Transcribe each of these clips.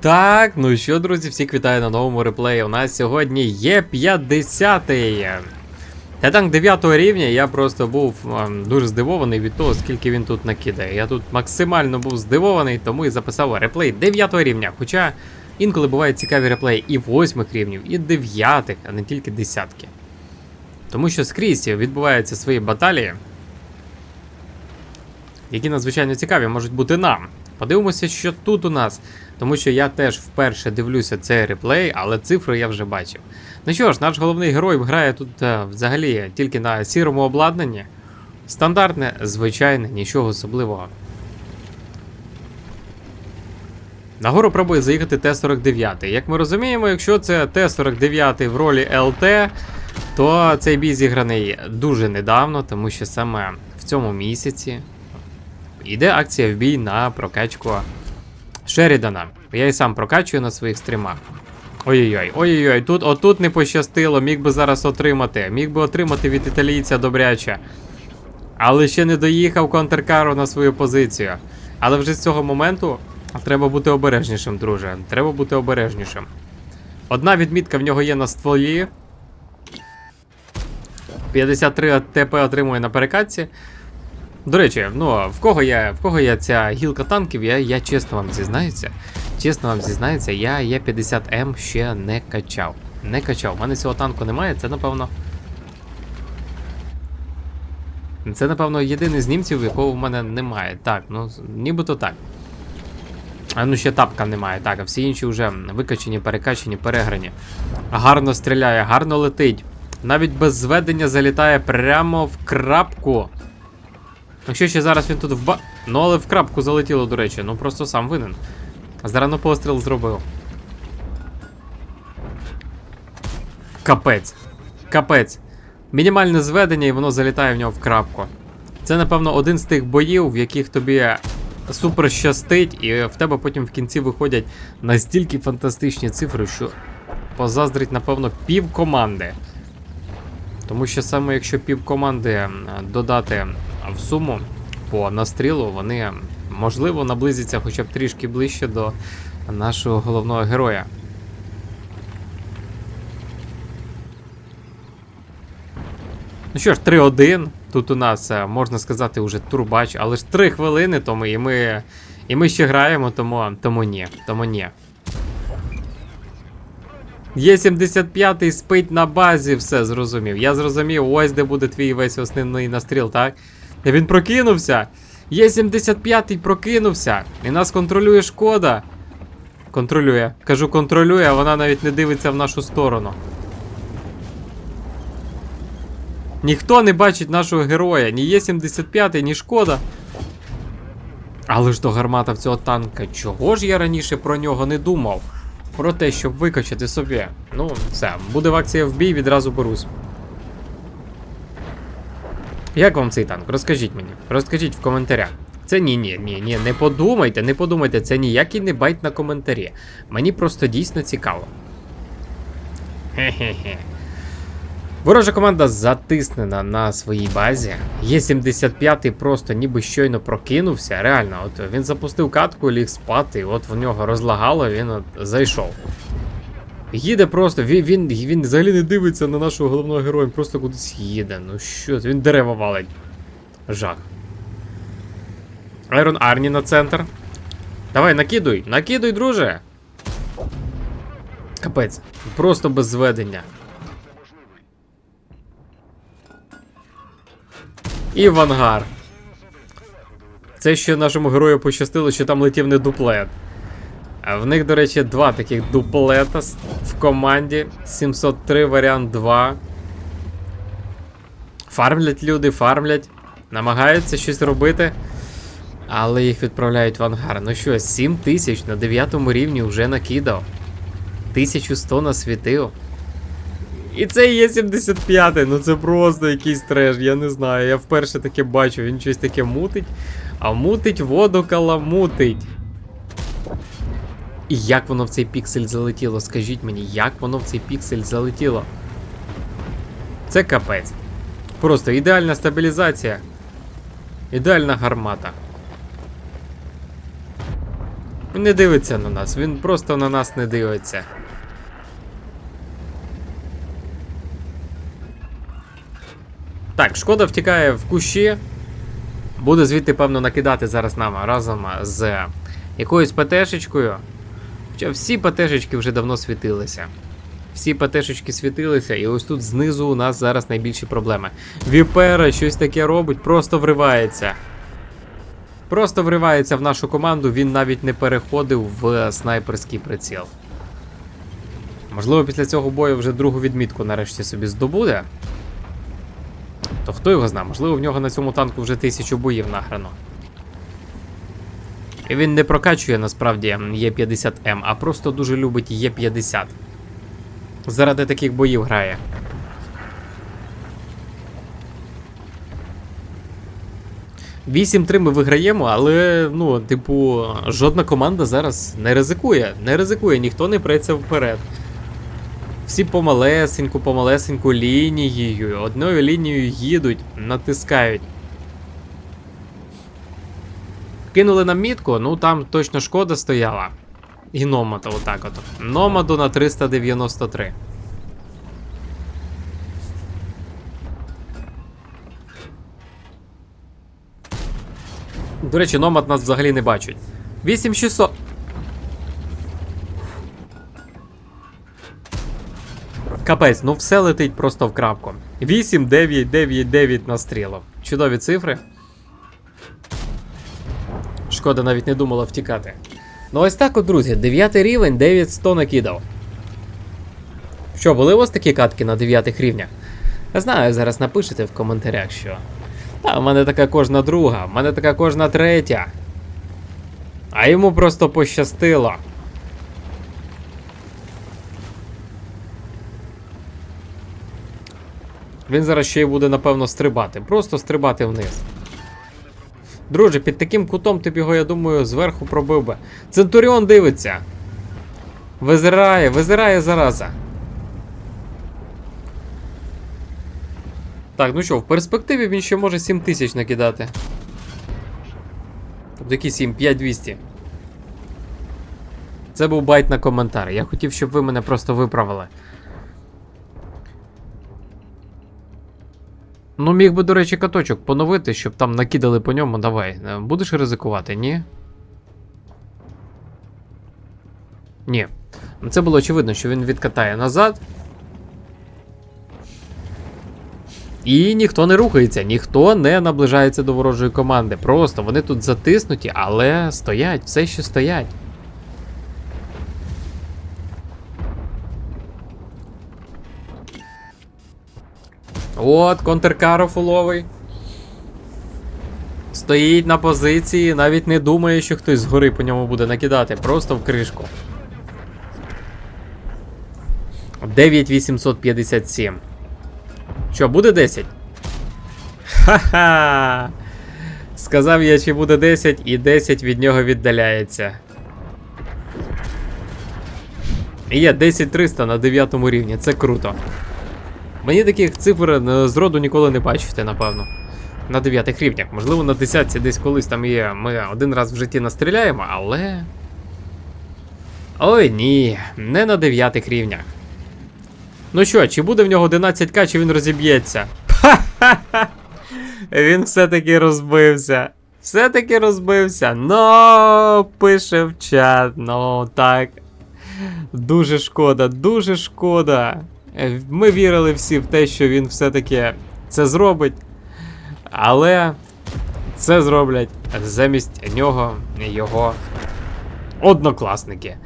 Так, ну що, друзі, всіх вітаю на новому реплеї. У нас сьогодні є 50-й. Це танк 9 рівня, я просто був ем, дуже здивований від того, скільки він тут накидає. Я тут максимально був здивований, тому і записав реплей 9 рівня. Хоча інколи бувають цікаві реплеї і 8 рівнів, і 9, а не тільки десятки. Тому що скрізь відбуваються свої баталії, які надзвичайно цікаві можуть бути нам. Подивимося, що тут у нас. Тому що я теж вперше дивлюся цей реплей, але цифри я вже бачив. Ну що ж, наш головний герой грає тут е, взагалі тільки на сірому обладнанні. Стандартне, звичайне, нічого особливого. Нагору пробує заїхати Т-49. Як ми розуміємо, якщо це Т-49 в ролі ЛТ, то цей бій зіграний дуже недавно, тому що саме в цьому місяці йде акція в бій на прокачку Шерідана. Я і сам прокачую на своїх стрімах. Ой-ой-ой, ой-ой-ой, тут отут не пощастило, міг би зараз отримати. Міг би отримати від італійця добряче. Але ще не доїхав контркару на свою позицію. Але вже з цього моменту треба бути обережнішим, друже. Треба бути обережнішим. Одна відмітка в нього є на стволі. 53 ТП отримує на перекатці. До речі, ну в кого я, в кого я ця гілка танків, я, я чесно вам зізнаюся. Чесно вам зізнаюся, я Є50М ще не качав. Не качав. У мене цього танку немає, це напевно. Це, напевно, єдиний з німців, якого в мене немає. Так, ну, нібито так. А ну ще тапка немає, так, а всі інші вже викачені, перекачені, переграні. Гарно стріляє, гарно летить. Навіть без зведення залітає прямо в крапку. Якщо ще зараз він тут в ба. Ну, але в крапку залетіло, до речі, ну просто сам винен. Зарано постріл зробив. Капець. Капець. Мінімальне зведення, і воно залітає в нього в крапку. Це, напевно, один з тих боїв, в яких тобі супер щастить, і в тебе потім в кінці виходять настільки фантастичні цифри, що позаздрить, напевно, пів команди. Тому що саме якщо пів команди додати в суму по настрілу, вони можливо наблизяться хоча б трішки ближче до нашого головного героя. Ну що ж, 3-1. Тут у нас, е, можна сказати, уже турбач, але ж 3 хвилини, тому і ми, і ми ще граємо, тому, тому ні. Тому ні. Є 75-й спить на базі, все зрозумів. Я зрозумів, ось де буде твій весь основний настріл, так? Він прокинувся. Є 75-й прокинувся. І нас контролює шкода. Контролює. Кажу, контролює, а вона навіть не дивиться в нашу сторону. Ніхто не бачить нашого героя. Ні є 75 ні шкода. Але ж до гармата в цього танка. Чого ж я раніше про нього не думав? Про те, щоб викачати собі. Ну, все, буде в акція в бій, відразу берусь. Як вам цей танк? Розкажіть мені. Розкажіть в коментарях. Це ні, ні, ні, ні, не подумайте, не подумайте, це ніякий не байт на коментарі. Мені просто дійсно цікаво. Хе-хе-хе. Ворожа команда затиснена на своїй базі. Є 75 просто ніби щойно прокинувся. Реально, от він запустив катку, ліг спати, от в нього розлагало, він от зайшов. Їде просто, він, він, він взагалі не дивиться на нашого головного героя, він просто кудись їде. Ну що, він дерева валить. Жах. Айрон Арні на центр. Давай, накидуй, накидуй, друже. Капець, просто без зведення. І в ангар. Це ще нашому герою пощастило, що там летів не дуплет. А в них, до речі, два таких дуплета в команді. 703 варіант 2. Фармлять люди, фармлять. Намагаються щось робити. Але їх відправляють в ангар. Ну що, 7 тисяч на 9 рівні вже накидав. 1100 насвітив. І це є 75-й, ну це просто якийсь треш, я не знаю. Я вперше таке бачу, він щось таке мутить, а мутить воду каламутить. І як воно в цей піксель залетіло? Скажіть мені, як воно в цей піксель залетіло? Це капець. Просто ідеальна стабілізація. Ідеальна гармата. Він не дивиться на нас, він просто на нас не дивиться. Так, шкода втікає в кущі. Буде звідти, певно, накидати зараз нам разом з якоюсь ПТшечкою. Хоча всі ПТшечки вже давно світилися. Всі ПТшечки світилися, і ось тут знизу у нас зараз найбільші проблеми. Віпера щось таке робить, просто вривається. Просто вривається в нашу команду, він навіть не переходив в снайперський приціл. Можливо, після цього бою вже другу відмітку нарешті собі здобуде. То хто його знає, можливо, в нього на цьому танку вже тисячу боїв награно. Він не прокачує насправді Є50М, а просто дуже любить Є50. Заради таких боїв грає. Вісім-три ми виграємо, але, ну, типу, жодна команда зараз не ризикує. Не ризикує, ніхто не преться вперед. Всі помалесеньку, помалесеньку лінією, одною лінією їдуть, натискають. Кинули нам мітку, ну там точно шкода стояла. І Номада отак от. Номаду на 393. До речі, Номад нас взагалі не бачить. 8600. Капець, ну все летить просто в крапку. 8, 9, 9, 9 на стрілу. Чудові цифри. Шкода навіть не думала втікати. Ну ось так от, друзі, 9 рівень, 900 накидав. Що, були у вас такі катки на 9 рівнях? Я знаю, зараз напишете в коментарях, що. Та, в мене така кожна друга, в мене така кожна третя. А йому просто пощастило. Він зараз ще й буде, напевно, стрибати. Просто стрибати вниз. Друже, під таким кутом ти б його, я думаю, зверху пробив би. Центуріон дивиться. Визирає, визирає зараза. Так, ну що, в перспективі він ще може 7 тисяч накидати. Тобто які 7, 5200. Це був байт на коментар. Я хотів, щоб ви мене просто виправили. Ну, міг би, до речі, каточок поновити, щоб там накидали по ньому. Давай. Е, Будеш ризикувати, ні? Ні. Ну, Це було очевидно, що він відкатає назад. І ніхто не рухається, ніхто не наближається до ворожої команди. Просто вони тут затиснуті, але стоять, все ще стоять. От, контркаро фуловий. Стоїть на позиції, навіть не думає, що хтось згори по ньому буде накидати, просто в кришку. 9857. Що, буде 10? Ха-ха! Сказав я, чи буде 10, і 10 від нього віддаляється. І є 10300 на 9 рівні, це круто. Мені таких цифр е, зроду ніколи не бачите, напевно. На 9 рівнях. Можливо, на 10 десь колись там є. Ми один раз в житті настріляємо, але. Ой ні, не на 9 рівнях. Ну що, чи буде в нього 11к, чи він розіб'ється? Ха-ха-ха! Він все-таки розбився. Все-таки розбився. Ну, пише в чат. Ну так. Дуже шкода, дуже шкода. Е, Ми вірили всі в те, що він все-таки це зробить. Але це зроблять замість нього його однокласники.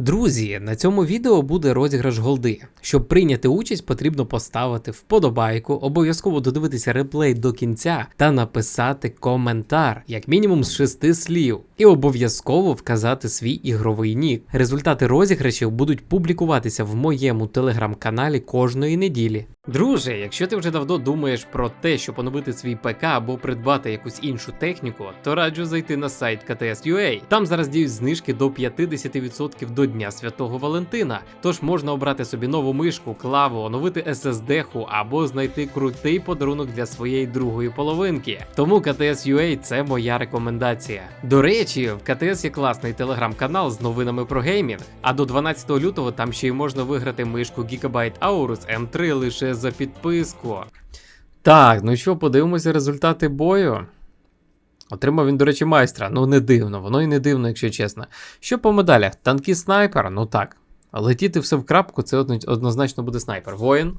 Друзі, на цьому відео буде розіграш голди. Щоб прийняти участь, потрібно поставити вподобайку, обов'язково додивитися реплей до кінця та написати коментар, як мінімум з шести слів, і обов'язково вказати свій ігровий нік. Результати розіграшів будуть публікуватися в моєму телеграм-каналі кожної неділі. Друже, якщо ти вже давно думаєш про те, щоб поновити свій ПК або придбати якусь іншу техніку, то раджу зайти на сайт KTS.ua. Там зараз діють знижки до 50% до Дня Святого Валентина. Тож можна обрати собі нову мишку, клаву, оновити SSD-ху або знайти крутий подарунок для своєї другої половинки. Тому KTS.ua – це моя рекомендація. До речі, в КТС є класний телеграм-канал з новинами про геймінг, а до 12 лютого там ще й можна виграти мишку Gigabyte Aorus M3 лише за підписку. Так, ну що, подивимося результати бою. Отримав він, до речі, майстра. Ну, не дивно, воно і не дивно, якщо чесно. Що по медалях? Танки снайпер, ну так. Летіти все в крапку, це однозначно буде снайпер. Воїн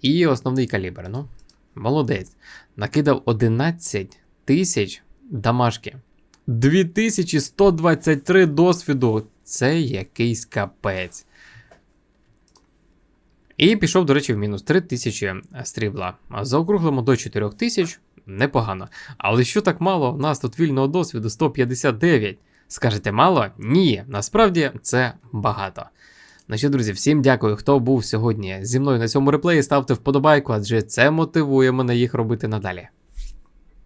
і основний калібр. Ну, молодець. Накидав 11 тисяч дамашки. 2123 досвіду. Це якийсь капець. І пішов, до речі, в мінус 3000 стрібла. А заокруглимо до 4000 непогано. Але що так мало? У нас тут вільного досвіду 159. Скажете мало? Ні, насправді це багато. Ну що, друзі, всім дякую, хто був сьогодні зі мною на цьому реплеї. Ставте вподобайку, адже це мотивує мене їх робити надалі.